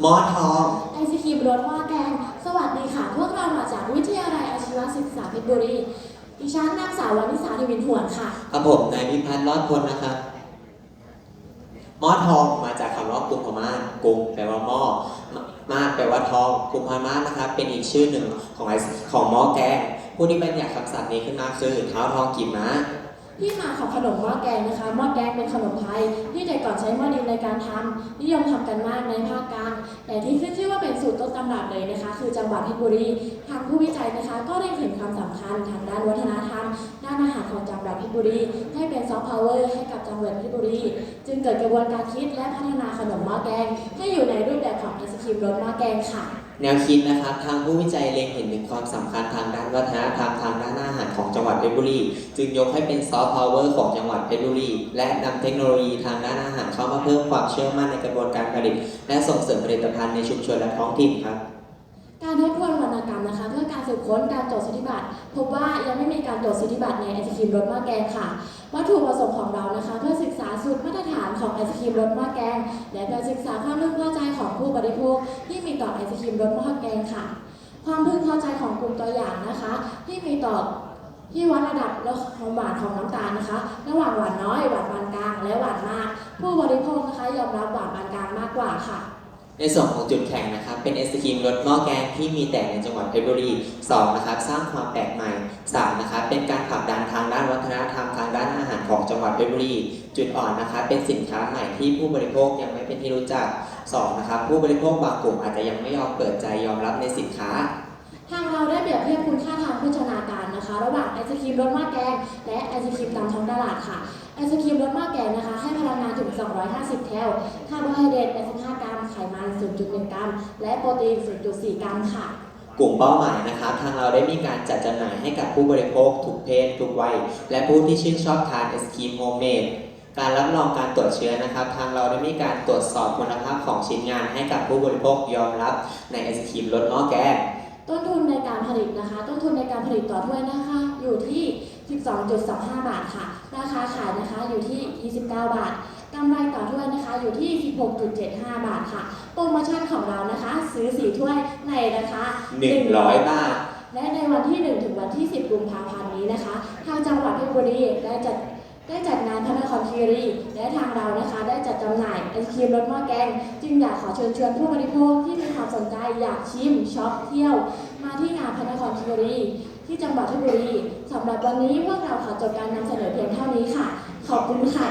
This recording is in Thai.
หมอทอง ไอศครีมรสหม้อแกง สวัสดีค่ะ พวกเรามาจากวิทยาลัยอาชีวศึกษาเพชรบุรี ดิฉันนางสาววานิสาทวินหวนค่ะ ครับผมนายพิพัฒน์รอดพลนะครับหม้อทองมาจากคำว่ากุมพมาศกุมแปลว่าหม้อมมาศแปลว่าทองกุมพมาศนะครับ เป็นอีกชื่อหนึ่งของไอของหม้อแกงผู้ที่บัญญัติคำศัพท์นี้ขึ้นมาคือเท้าทองกีบม้า ที่มาของขนมหม้อแกงนะคะหม้อแกงเป็นขนมไทยที่แต่ก่อนใช้หม้อดินในการทำนิยมทำกันมากในภาคกลางแต่ที่ขึ้นชื่อว่าเป็นสูตรต้นตำรับเลยนะคะ คือจังหวัดเพชรบุรีทางผู้วิจัยนะคะก็ได้เห็นความสำคัญทางด้านวัฒนธรรม ด้านอาหารของจังหวัดเพชรบุรีให้เป็นซอฟต์พาวเวอร์ให้กับจังหวัดเพชรบุรีจึงเกิดกระบวนการคิดและพัฒนาขนมหม้อแกง ให้อยู่ในรูปแบบของไอศครีมรสหม้อแกงค่ะแนวคิดนะครับทางผู้วิจัยเล็งเห็นถึงความสำคัญทางด้านวัฒน เพชรบุรี จึงยกให้เป็นซอฟต์พาวเวอร์ของจังหวัดเพชรบุรี และนำเทคโนโลยีทางด้านอาหารเข้ามาเพิ่มความเชื่อมั่นในกระบวนการผลิต และส่งเสริมผลิตภัณฑ์ในชุมชนและท้องถิ่นครับการทบทวนวรรณกรรมนะคะเพื่อการสืบค้นการจดสิทธิบัตรพบว่ายังไม่มีการจดสิทธิบัตรในไอศครีมรสหม้อแกงค่ะวัตถุประสงค์ของเรานะคะ เพื่อศึกษาสูตรมาตรฐานของไอศครีมรสหม้อแกง และเพื่อศึกษาความพึงพอใจของผู้บริโภคที่มีต่อไอศครีมรสหม้อแกงค่ะ ความพึงพอใจของกลุ่มตัวอย่างนะคะ ที่มีต่อ ที่วัดระดับความหวานของน้ำตาลนะคะ ระหว่างหวานน้อยหวานปานกลาง และหวานมาก ผู้บริโภคนะคะยอมรับหวานปานกลางมากกว่าค่ะ ในส่วนของจุดแข่งนะครับ เป็นไอศครีมรสหม้อแกงที่มีแต่ในจังหวัดเพชรบุรี2นะครับ สร้างความแปลกใหม่3นะครับ เป็นการผลักดันทางด้านวัฒนธรรมทางด้านอาหารของจังหวัดเพชรบุรี จุดอ่อนนะครับ เป็นสินค้าใหม่ที่ผู้บริโภคยังไม่เป็นที่รู้จัก2นะครับ ผู้บริโภคบางกลุ่มอาจจะยังไม่ยอมเปิดใจยอมรับในสินค้า ทางเราได้เปรียบเทียบคุณค่าทางโภชนาการ นะคะ ระหว่างไอศครีมรสม้อแกง และไอศครีมตามท้องตลาดค่ะไอศครีมรสม้อแกงนะคะ ให้พลังงานถึง 250 แคลคาร์โบไฮเดรต85 กรัม ไขมัน 0.1 กรัม และโปรตีน 0.4 กรัมค่ะ กลุ่มเป้าหมายนะครับ ทางเราได้มีการจัดจำหน่ายให้กับผู้บริโภค ทุกเพศ ทุกวัย และผู้ที่ชื่นชอบทานไอศครีมโฮมเมดการรับรองการตรวจเชื้อนะครับ ทางเราได้มีการตรวจสอบคุณภาพของชิ้นงานให้กับผู้บริโภคยอมรับในไอศครีมรสหม้อแกง ต้นทุนในการผลิตนะคะ ต้นทุนในการผลิตต่อถ้วยนะคะ อยู่ที่ 12.25 บาทค่ะ ราคาขายนะคะอยู่ที่ 29 บาทกำไรต่อถ้วยนะคะอยู่ที่ 16.75 บาทค่ะ โปรโมชั่นของเรานะคะ ซื้อ 4 ถ้วยในราคา100 บาท และในวันที่ 1 ถึงวันที่ 10 กุมภาพันธ์นี้นะคะ ทางจังหวัดเพชรบุรีได้จัด ได้จัดงานพระนครคีรีและทางเรานะคะได้จัดจำหน่ายไอศครีมรสหม้อแกง จึงอยากขอเชิญชวนผู้บริโภคที่มีความสนใจอยากชิมช็อปเที่ยว มาที่งานพระนครคีรีที่จังหวัดเพชรบุรีสำหรับวันนี้พวกเราขอจบการนำเสนอเพียงเท่านี้ค่ะ ขอบคุณค่ะ